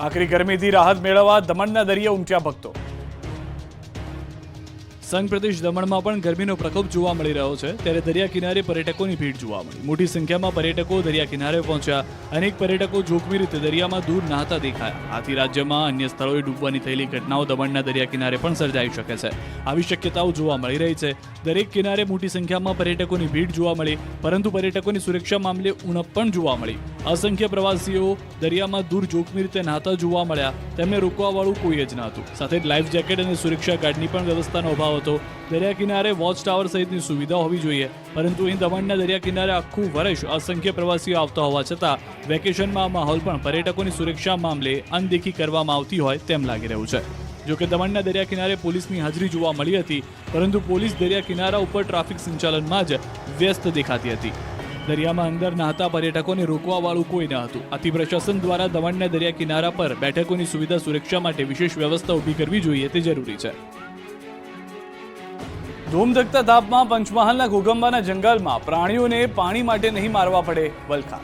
આખરી ગરમીથી રાહત મેળવવા દમણના દરિયા ઉમટ્યા ભક્તો સંઘ પ્રદેશ દમણમાં પણ ગરમીનો પ્રકોપ જોવા મળી રહ્યો છે. ત્યારે દરિયા કિનારે પર્યટકોની ભીડ જોવા મળી. મોટી સંખ્યામાં પર્યટકો દરિયા કિનારે પહોંચ્યા. અનેક પર્યટકો જોખમી રીતે દરિયામાં દૂર નહાતા દેખાયા. આથી રાજ્યમાં અન્ય સ્થળોએ ડૂબવાની થયેલી ઘટનાઓ દમણના દરિયા કિનારે પણ સર્જાઈ શકે છે. આવી શક્યતાઓ જોવા મળી રહી છે. દરેક કિનારે મોટી સંખ્યામાં પર્યટકોની ભીડ જોવા મળી, પરંતુ પર્યટકોની સુરક્ષા મામલે ઉણપ પણ જોવા મળી. અસંખ્ય પ્રવાસીઓ દરિયામાં દૂર જોખમી રીતે નહાતા જોવા મળ્યા. તેમને રોકવાવાળું કોઈ જ ન હતું. સાથે જ લાઈફ જેકેટ અને સુરક્ષા ગાર્ડની પણ વ્યવસ્થાનો અભાવ હતો. દરિયા કિનારે વોચ ટાવર સહિતની સુવિધા હોવી જોઈએ. પરંતુ અહીં દમણના દરિયા કિનારે આખું વર્ષ અસંખ્ય પ્રવાસીઓ આવતા હોવા છતાં વેકેશનમાં માહોલ પણ પર્યટકોની સુરક્ષા મામલે અનદેખી કરવામાં આવતી હોય તેમ લાગી રહ્યું છે. જોકે દમણના દરિયા કિનારે પોલીસની હાજરી જોવા મળી હતી, પરંતુ પોલીસ દરિયા કિનારા ઉપર ટ્રાફિક સંચાલનમાં જ વ્યસ્ત દેખાતી હતી. દરિયામાં અંદર નહાતા પર્યટકોને રોકવા વાળું કોઈ ન હતું. આથી પ્રશાસન દ્વારા દમણના દરિયા કિનારા પર બેઠકોની સુવિધા સુરક્ષા માટે વિશેષ વ્યવસ્થા ઊભી કરવી જોઈએ તે જરૂરી છે. ધૂમધકતા તાપમાં પંચમહાલના ઘોગંબાના જંગલમાં પ્રાણીઓને પાણી માટે નહીં મારવા પડે વલખા.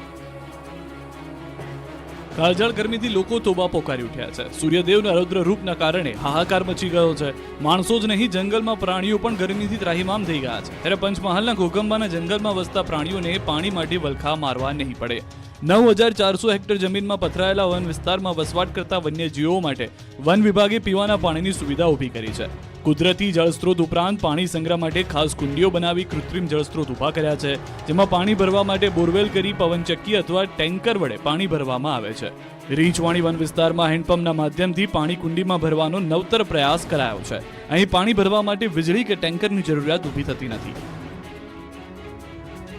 કાળઝાળ ગરમીથી લોકો તોબા પોકારી ઉઠ્યા છે. સૂર્યદેવના રૌદ્ર રૂપના કારણે હાહાકાર મચી ગયો છે. માણસો જ નહીં, જંગલમાં પ્રાણીઓ પણ ગરમીથી ત્રાહિમામ થઈ ગયા છે. ત્યારે પંચમહાલના ઘોગંબાના જંગલમાં વસતા પ્રાણીઓને પાણી માટે વલખા મારવા નહીં પડે. નવ હજાર ચારસો હેક્ટર જમીનમાં પથરાયેલા વન વિસ્તારમાં વસવાટ કરતા વન્યજીવો માટે વન વિભાગે પીવાના પાણીની સુવિધા ઊભી કરી છે. કુદરતી જળસ્ત્રોત ઉપરાંત પાણી સંગ્રહ માટે ખાસ કુંડીઓ બનાવી કૃત્રિમ જળસ્ત્રોત ઊભા કર્યા છે, જેમાં પાણી ભરવા માટે બોરવેલ કરી પવનચક્કી અથવા ટેન્કર વડે પાણી ભરવામાં આવે છે. રીંછવાણી વન વિસ્તારમાં હેન્ડપંપના માધ્યમથી પાણી કુંડીમાં ભરવાનો નવતર પ્રયાસ કરાયો છે. અહીં પાણી ભરવા માટે વીજળી કે ટેન્કરની જરૂરિયાત ઊભી થતી નથી.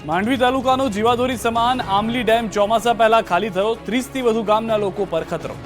માંડવી તાલુકાનો જીવાદોરી સમાન આમલી ડેમ ચોમાસા પહેલા ખાલી થયો, ત્રીસથી વધુ ગામના લોકો પર ખતરો.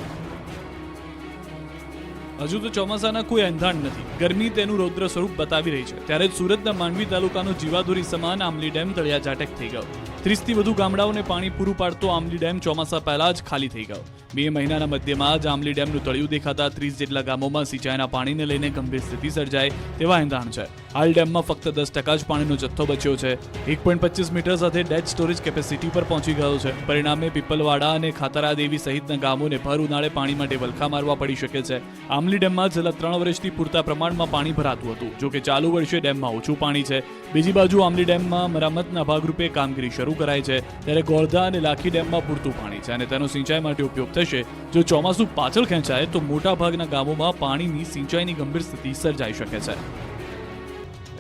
હજુ તો ચોમાસાના કોઈ એંધાણ નથી. ગરમી તેનું રૌદ્ર સ્વરૂપ બતાવી રહી છે. ત્યારે જ સુરતના માંડવી તાલુકાનો જીવાદોરી સમાન આમલી ડેમ તળિયા ઝાટક થઈ ગયો. ત્રીસથી વધુ ગામડાઓને પાણી પૂરું પાડતો આમલી ડેમ ચોમાસા પહેલા જ ખાલી થઈ ગયો. મે મહિનાના મધ્યમાં જ આમલી ડેમનું તળિયું દેખાતા ત્રીસ જેટલા ગામોમાં સિંચાઈના પાણીને લઈને ગંભીર સ્થિતિ સર્જાય તેવા એંધાણ છે. હાલ ડેમમાં ફક્ત દસ ટકા જ પાણીનો જથ્થો બચ્યો છે. એક પોઈન્ટ પચીસ મીટર સાથે ડેડ સ્ટોરેજ કેપેસિટી પર પહોંચી ગયો છે. પરિણામે પીપલવાડા અને ખાતરા દેવી સહિતના ગામોને ભર ઉનાળે પાણી માટે વલખા મારવા પડી શકે છે. આમલી ડેમમાં છેલ્લા ત્રણ વર્ષથી પૂરતા પ્રમાણમાં પાણી ભરાતું હતું. જો કે ચાલુ વર્ષે ડેમમાં ઓછું પાણી છે. બીજી બાજુ આમલી ડેમમાં મરામતના ભાગરૂપે કામગીરી શરૂ કરાઈ છે. ત્યારે ગોળધા અને લાખી ડેમમાં પૂરતું પાણી છે અને તેનો સિંચાઈ માટે ઉપયોગ થશે. જો ચોમાસું પાછળ ખેંચાય, તો મોટા ભાગના ગામોમાં પાણીની સિંચાઈની ગંભીર સ્થિતિ સર્જાઈ શકે છે.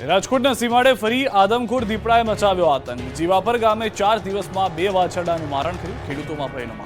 રાજકોટના સીમાડે ફરી આદમખોર દીપડાએ મચાવ્યો આતંક. જીવાપર ગામે ચાર દિવસમાં બે વાછરડાનું મારણ થયું. ખેડૂતોમાં ભયનો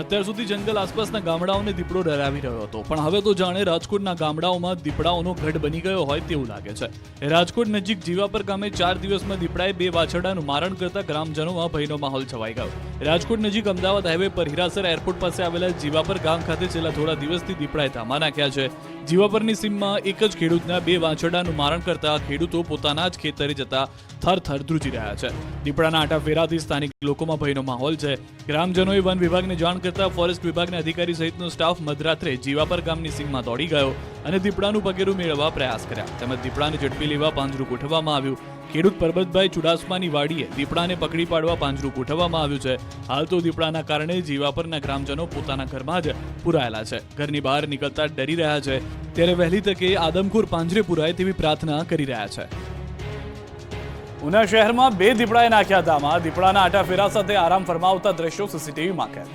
અત્યાર સુધી જંગલ આસપાસના ગામડાઓને દીપડો ડરાવી રહ્યો હતો. પણ હવે તો જાણે રાજકોટના ગામડાઓમાં દીપડાઓનો ગઢ બની ગયો હોય તેવું લાગે છે. રાજકોટ નજીક જીવાપર ગામે ચાર દિવસમાં દીપડાએ બે વાછરડાનું મારણ કરતા ગ્રામજનોમાં ભયનો માહોલ છવાઈ ગયો. રાજકોટ નજીક અમદાવાદ હાઈવે પર હિરાસર એરપોર્ટ પાસે આવેલા જીવાપર ગામ ખાતે છેલ્લા થોડા દિવસથી દીપડાએ ધામા નાખ્યા છે. જીવાપરની સીમમાં એક જ ખેડૂતના બે વાછરડાનું મારણ કરતા ખેડૂતો પોતાના જ ખેતરે જતા થર થર ધ્રુજી રહ્યા છે. દીપડાના આટા ફેરાથી સ્થાનિક લોકોમાં ભયનો માહોલ છે. ગ્રામજનોએ વન વિભાગને જાણ કરતા ફોરેસ્ટ વિભાગના અધિકારી સહિતનો સ્ટાફ મધરાત્રે જીવાપર ગામની સીમમાં દોડી ગયો અને દીપડાનું પગેરું મેળવવા પ્રયાસ કર્યા. તેમજ દીપડાને ઝડપી લેવા પાંજરું ગોઠવવામાં આવ્યું. ખેડૂત પરબતભાઈ ચુડાસમાની વાડીએ દીપડાને પકડી પાડવા પાંજરું ગોઠવવામાં આવ્યું છે. હાલ તો દીપડાના કારણે જીવાપરના ગ્રામજનો પોતાના ઘરમાં જ પુરાયેલા છે. ઘરની બહાર નીકળતા ડરી રહ્યા છે. ત્યારે વહેલી તકે આદમખોર પાંજરે પુરાય તેવી પ્રાર્થના કરી રહ્યા છે. ઉના શહેરમાં બે દીપડાએ નાખ્યા હતા દીપડાના આટા ફેરા સાથે આરામ ફરમાવતા દ્રશ્યો સીસીટીવીમાં કેદ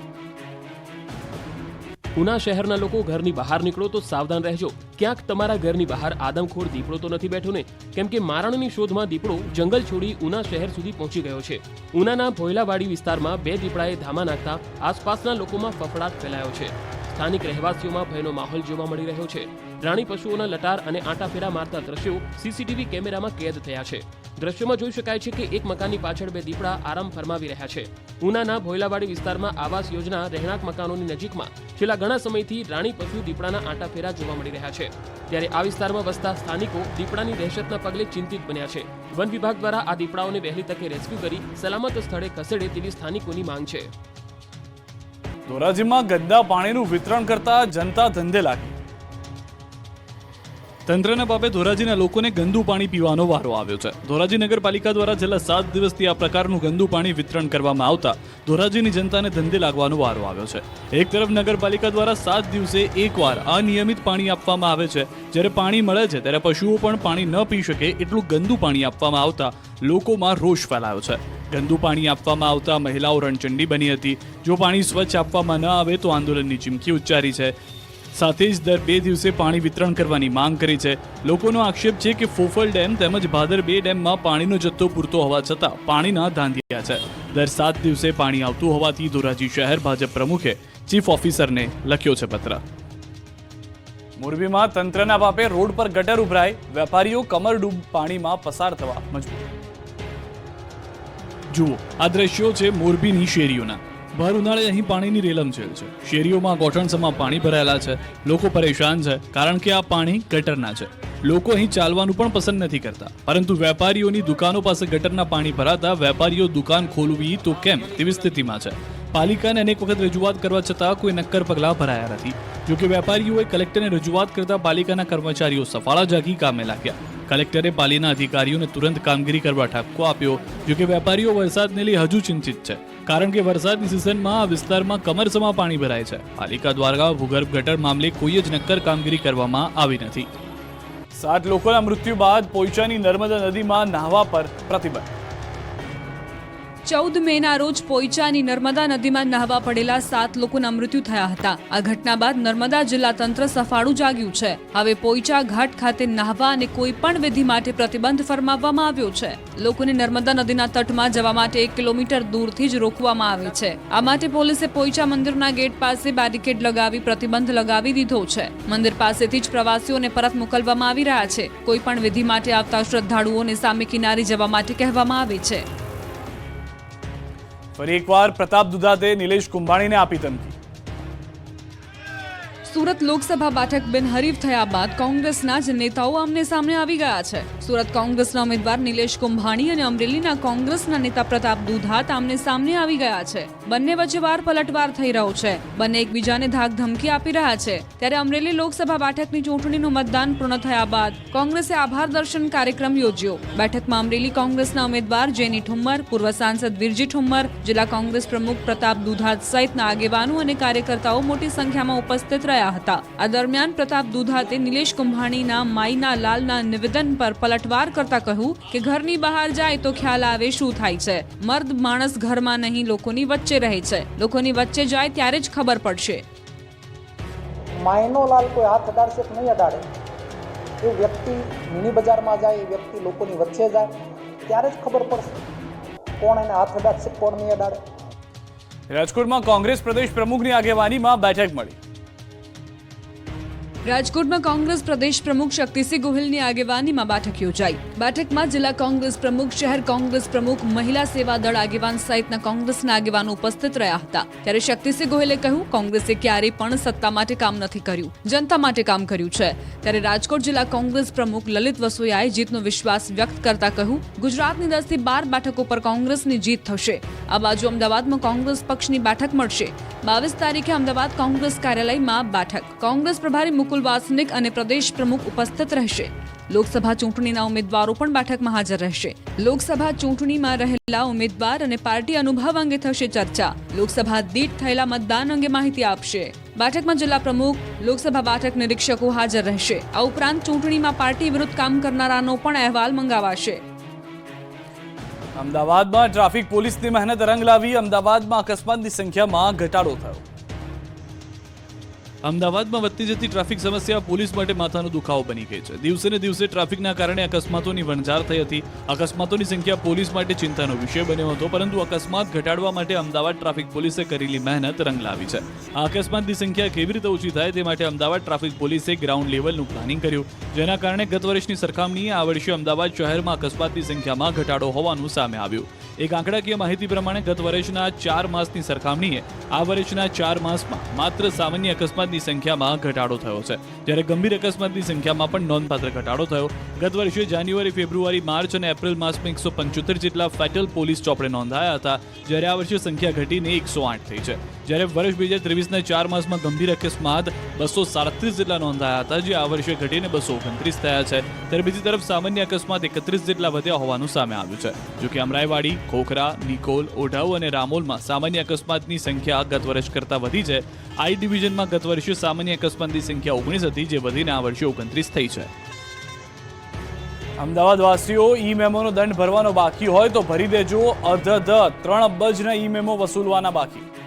ઉના શહેરના લોકો ઘરની બહાર નીકળો તો સાવધાન રહેજો. ક્યાંક તમારા ઘરની બહાર આદમખોર દીપડો તો નથી બેઠો ને? કેમ કે મારણની શોધમાં દીપડો જંગલ છોડી ઉના શહેર સુધી પહોંચી ગયો છે. ઉનાના ભોયલાવાડી વિસ્તારમાં બે દીપડાએ ધામા નાખતા આસપાસના લોકોમાં ફફડાટ ફેલાયો છે. સ્થાનિક રહેવાસીઓમાં ભયનો માહોલ જોવા મળી રહ્યો છે. રાણી પશુઓના લટાર અને આંટાફેરા મારતા દ્રશ્યો સીસીટીવી કેમેરામાં કેદ થયા છે. દ્રશ્યોમાં જોઈ શકાય છે કે એક મકાનની પાછળ બે દીપડા આરામ ફરમાવી રહ્યા છે. ઉનાના ભોયલાવાડી વિસ્તારમાં આવાસ યોજના રહેણાંક મકાનોની નજીકમાં છેલ્લા ઘણા સમયથી રાણી પશુ દીપડાના આંટાફેરા જોવા મળી રહ્યા છે. ત્યારે આ વિસ્તારમાં વસતા સ્થાનિકો દીપડાની દહેશતના પગલે ચિંતિત બન્યા છે. વન વિભાગ દ્વારા આ દીપડાઓને વહેલી તકે રેસ્ક્યુ કરી સલામત સ્થળે ખસેડે તેવી સ્થાનિકોની માંગ છે. ધોરાજીમાં ગંદા પાણીનું વિતરણ કરતા જનતા ધંધે લાગી. તંત્રના બાબે ધોરાજીના લોકોને ગંદુ પાણી પીવાનો વારો આવ્યો છે. ધોરાજી નગરપાલિકા દ્વારા છેલ્લા સાત દિવસથી આ પ્રકારનું ગંદુ પાણી વિતરણ કરવામાં આવતા ધોરાજીની જનતાને ધંધે લાગવાનો વારો આવ્યો છે. એક તરફ નગરપાલિકા દ્વારા સાત દિવસે એકવાર અનિયમિત પાણી આપવામાં આવે છે. જ્યારે પાણી મળે છે, ત્યારે પશુઓ પણ પાણી ન પી શકે એટલું ગંદુ પાણી આપવામાં આવતા લોકોમાં રોષ ફેલાયો છે. ગંદુ પાણી આપવામાં આવતા મહિલાઓ રણચંડી બની હતી. જો પાણી સ્વચ્છ આપવામાં ન આવે તો આંદોલનની ચીમકી ઉચ્ચારી છે. સાથે જ દર બે દિવસે પાણી વિતરણ કરવાની માંગ કરી છે. લોકોનો આક્ષેપ છે કે ફોફલ ડેમ તેમજ ભાદર બે ડેમમાં પાણીનો જથ્થો પૂરતો હોવા છતાં પાણીના ધાંધિયા છે. દર સાત દિવસે પાણી આવતું હોવાથી ધોરાજી શહેર ભાજપ પ્રમુખે ચીફ ઓફિસરને લખ્યો છે પત્ર. મોરબીમાં તંત્રના બાપે રોડ પર ગટર ઉભરાય, વેપારીઓ કમરડૂબ પાણીમાં પસાર થવા મજબૂર. જુઓ, આ દ્રશ્યો છે મોરબીની શેરીઓના. ભર ઉનાળે અહીં પાણીની રેલમછેલ છે શેરીઓમાં ગોઠણસમાં પાણી ભરાયેલા છે. લોકો પરેશાન છે, કારણ કે આ પાણી ગટરના છે. લોકો અહીં ચાલવાનું પણ પસંદ નથી કરતા. પરંતુ વેપારીઓની દુકાનો પાસે ગટરના પાણી ભરાતા વેપારીઓ દુકાન ખોલવી તો કેમ તેવી સ્થિતિમાં છે. પાલિકાને અનેક વખત રજૂઆત કરવા છતાં કોઈ નક્કર પગલાં ભરાયા નથી. જોકે વેપારીઓએ કલેક્ટરને રજૂઆત કરતા પાલિકાના કર્મચારીઓ સફાળા જાગી કામે લાગ્યા. કલેક્ટરે પાલીના અધિકારીઓને તુરંત કામગીરી કરવા ઠપકો આપ્યો. જોકે વેપારીઓ વરસાદને લઈ હજુ ચિંતિત છે. કારણ કે વરસાદની સિઝનમાં આ વિસ્તારમાં કમરસમાં પાણી ભરાય છે. પાલિકા દ્વારા ભૂગર્ભ ગટર મામલે કોઈ જ નક્કર કામગીરી કરવામાં આવી નથી. સાત લોકોના મૃત્યુ બાદ પોઈચાની નર્મદા નદીમાં નાહવા પર પ્રતિબંધ. ચૌદ મેના રોજ પોઈચાની નર્મદા નદીમાં નહાવા પડેલા સાત લોકોના મૃત્યુ થયા હતા. આ ઘટના બાદ નર્મદા જિલ્લા તંત્ર સફાળું જાગ્યું છે. હવે પોઈચા ઘાટ ખાતે નહાવા અને કોઈ પણ વિધિ માટે પ્રતિબંધ ફરમાવવામાં આવ્યો છે. લોકોને નર્મદા નદીના તટમાં જવા માટે એક કિલોમીટર દૂરથી જ રોકવામાં આવે છે. આ માટે પોલીસે પોઈચા મંદિરના ગેટ પાસે બેરિકેડ લગાવી પ્રતિબંધ લગાવી દીધો છે. મંદિર પાસેથી જ પ્રવાસીઓને પરત મોકલવામાં આવી રહ્યા છે. કોઈ પણ વિધિ માટે આવતા શ્રદ્ધાળુઓને સામે કિનારે જવા માટે કહેવામાં આવે છે. ફરી એકવાર પ્રતાપ દુધાતે નિલેશ કુંભાણીને આપી ધમકી. સુરત લોકસભા બેઠક બિનહરીફ થયા બાદ કોંગ્રેસના જ નેતાઓ આમને સામે આવી ગયા છે. સુરત કોંગ્રેસના ઉમેદવાર નિલેશ કુંભાણી અને અમરેલીના કોંગ્રેસના નેતા પ્રતાપ દુધાત આમને સામને આવી ગયા છે. બંને વચ્ચે વાર પલટવાર થઈ રહ્યો છે. બંને એકબીજાને ધાક ધમકી આપી રહ્યા છે. ત્યારે અમરેલી લોકસભા બેઠકની ચૂંટણીનું મતદાન પૂર્ણ થયા બાદ કોંગ્રેસે આભાર દર્શન કાર્યક્રમ યોજ્યો. બેઠકમાં અમરેલી કોંગ્રેસના ઉમેદવાર જેની ઠુમ્મર, પૂર્વ સાંસદ વિરજી ઠુમ્મર, જિલ્લા કોંગ્રેસ પ્રમુખ પ્રતાપ દુધાત સહિતના આગેવાનો અને કાર્યકર્તાઓ મોટી સંખ્યામાં ઉપસ્થિત રહ્યા હતા. આ દરમિયાન પ્રતાપ દુધાતે નિલેશ કુંભાણીના માઈના લાલના નિવેદન પર પલટવાર કરતા કહ્યું કે ઘરની બહાર જાય તો ખ્યાલ આવે શું થાય છે. મર્દ માણસ ઘરમાં નહીં લોકોની વચ્ચે રહે છે. લોકોની વચ્ચે જાય ત્યારે જ ખબર પડશે. માયનો લાલ કોઈ હાથ અડાડશે કે નહીં અડાડે એ વ્યક્તિ મિની બજારમાં જાય એ વ્યક્તિ લોકોની વચ્ચે જાય ત્યારે જ ખબર પડશે કોણ એને હાથ અડાડશે કોણ નહીં અડાડે રાજકોટમાં કોંગ્રેસ પ્રદેશ પ્રમુખની આગેવાનીમાં બેઠક મળી. રાજકોટમાં કોંગ્રેસ પ્રદેશ પ્રમુખ શક્તિસિંહ ગોહિલની આગેવાનીમાં બેઠક યોજાઈ. બેઠકમાં જિલ્લા કોંગ્રેસ પ્રમુખ, શહેર કોંગ્રેસ પ્રમુખ, મહિલા સેવા દળ આગેવાન સહિતના કોંગ્રેસના આગેવાનો ઉપસ્થિત રહ્યા હતા. ત્યારે શક્તિસિંહ ગોહિલે કહ્યું, કોંગ્રેસે ક્યારેય પણ સત્તા માટે કામ નથી કર્યું. જનતા માટે કામ કર્યું છે. ત્યારે રાજકોટ જિલ્લા કોંગ્રેસ પ્રમુખ લલિત વસોયાએ જીતનો વિશ્વાસ વ્યક્ત કરતા કહ્યું, ગુજરાતની દસથી બાર બેઠકો પર કોંગ્રેસની જીત થશે. આ બાજુ અમદાવાદમાં કોંગ્રેસ પક્ષની બેઠક મળશે. બાવીસ તારીખે અમદાવાદ કોંગ્રેસ કાર્યાલયમાં બેઠક. કોંગ્રેસ પ્રભારી મુકુલ વાસનિક અને પ્રદેશ પ્રમુખ ઉપસ્થિત રહેશે. લોકસભા ચૂંટણીના ઉમેદવારો પણ બેઠકમાં હાજર રહેશે. લોકસભા ચૂંટણીમાં રહેલા ઉમેદવાર અને પાર્ટી અનુભવ અંગે થશે ચર્ચા. લોકસભા દીઠ થયેલા મતદાન અંગે માહિતી આપશે. બેઠકમાં જિલ્લા પ્રમુખ, લોકસભા બેઠક નિરીક્ષકો હાજર રહેશે. આ ઉપરાંત ચૂંટણીમાં પાર્ટી વિરુદ્ધ કામ કરનારાનો પણ અહેવાલ મંગાવાશે. અમદાવાદમાં ટ્રાફિક પોલીસની મહેનત રંગ લાવી, અમદાવાદમાં અકસ્માતની સંખ્યામાં ઘટાડો થયો. અમદાવાદમાં વધતી જતી ટ્રાફિક સમસ્યા પોલીસ માટે માથાનો દુખાવો બની ગઈ છે. દિવસે ને દિવસે ટ્રાફિકના કારણે અકસ્માતોની વણઝાર થઈ હતી. અકસ્માતોની સંખ્યા પોલીસ માટે ચિંતાનો વિષય બન્યો હતો, પરંતુ અકસ્માત ઘટાડવા માટે અમદાવાદ ટ્રાફિક પોલીસે કરેલી મહેનત રંગ લાવી છે. આ અકસ્માતની સંખ્યા કેવી રીતે ઓછી થાય તે માટે અમદાવાદ ટ્રાફિક પોલીસે ગ્રાઉન્ડ લેવલનું પ્લાનિંગ કર્યું. જેના કારણે ગત વર્ષની સરખામણીએ આ વર્ષે અમદાવાદ શહેરમાં અકસ્માતની સંખ્યામાં ઘટાડો હોવાનું સામે આવ્યું. એક આંકડાકીય માહિતી પ્રમાણે ગત વર્ષના ચાર માસની સરખામણીએ આ વર્ષના ચાર માસમાં માત્ર સામાન્ય અકસ્માતની સંખ્યામાં ઘટાડો થયો છે. જ્યારે ગંભીર અકસ્માતની સંખ્યામાં પણ નોંધપાત્ર ઘટાડો થયો. ગત વર્ષે જાન્યુઆરી, ફેબ્રુઆરી, માર્ચ અને એપ્રિલ માસમાં એકસો પંચોતેર જેટલા ફેટલ પોલીસ ચોપડે નોંધાયા હતા. જ્યારે આ વર્ષે સંખ્યા ઘટીને એકસો આઠ થઈ છે. જ્યારે વર્ષ બે હજાર ત્રેવીસના ચાર માસમાં ગંભીર અકસ્માત બસો સાડત્રીસ જેટલા નોંધાયા હતા, જે આ વર્ષે ઘટીને બસો ઓગણત્રીસ થયા છે. ત્યારે બીજી તરફ સામાન્ય અકસ્માત એકત્રીસ જેટલા વધ્યા હોવાનું સામે આવ્યું છે. જોકે અમરાઈવાડી, ખોખરા, નિકોલ ઓઢાઉ અને રામોલમાં સામાન્ય અકસ્માતની સંખ્યા ગત વર્ષ કરતાં વધી છે. આઈ ડિવિઝનમાં ગત વર્ષે સામાન્ય અકસ્માતની સંખ્યા ઓગણીસ હતી, જે વધીને આ વર્ષે ઓગણત્રીસ થઈ છે. અમદાવાદ વાસીઓ ઈ મેમોનો દંડ ભરવાનો બાકી હોય તો ભરી દેજો. અધધ ત્રણ અબજના ઈ મેમો વસૂલવાના બાકી.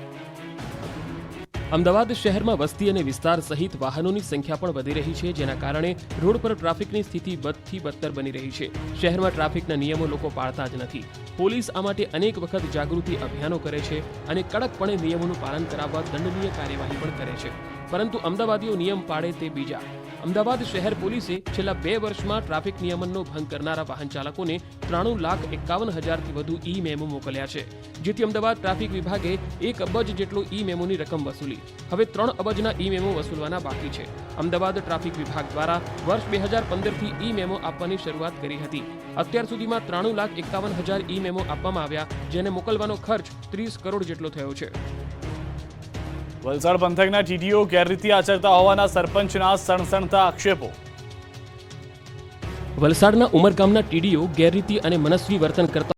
અમદાવાદ શહેરમાં વસ્તી અને વિસ્તાર સહિત વાહનોની સંખ્યા પણ વધી રહી છે, જેના કારણે રોડ પર ટ્રાફિકની સ્થિતિ બદથી બદતર બની રહી છે. શહેરમાં ટ્રાફિકના નિયમો લોકો પાળતા જ નથી. પોલીસ આ માટે અનેક વખત જાગૃતિ અભિયાનો કરે છે અને કડકપણે નિયમોનું પાલન કરાવવા દંડનીય કાર્યવાહી પણ કરે છે. પરંતુ અમદાવાદીઓ નિયમ પાળે તે બીજા. અમદાવાદ શહેર પોલીસે છેલ્લા બે વર્ષમાં ટ્રાફિક નિયમનનો ભંગ કરનારા વાહન ચાલકોને ત્રાણું લાખ એકાવન હજારથી વધુ ઈ મેમો મોકલ્યા છે, જેથી અમદાવાદ ટ્રાફિક વિભાગે એક અબજ જેટલો ઈ મેમોની રકમ વસૂલી. હવે ત્રણ અબજના ઈ મેમો વસૂલવાના બાકી છે. અમદાવાદ ટ્રાફિક વિભાગ દ્વારા વર્ષ બે હજાર પંદરથી ઈ મેમો આપવાની શરૂઆત કરી હતી. અત્યાર સુધીમાં ત્રાણું લાખ એકાવન હજાર ઈ મેમો આપવામાં આવ્યા, જેને મોકલવાનો ખર્ચ ત્રીસ કરોડ જેટલો થયો છે. વલસાડ પંથકના ટીડીઓ ગેરરીતિ આચરતા હોવાના સરપંચના સણસણતા આક્ષેપો. વલસાડના ઉમરગામના ટીડીઓ ગેરરીતિ અને મનસ્વી વર્તન કરતા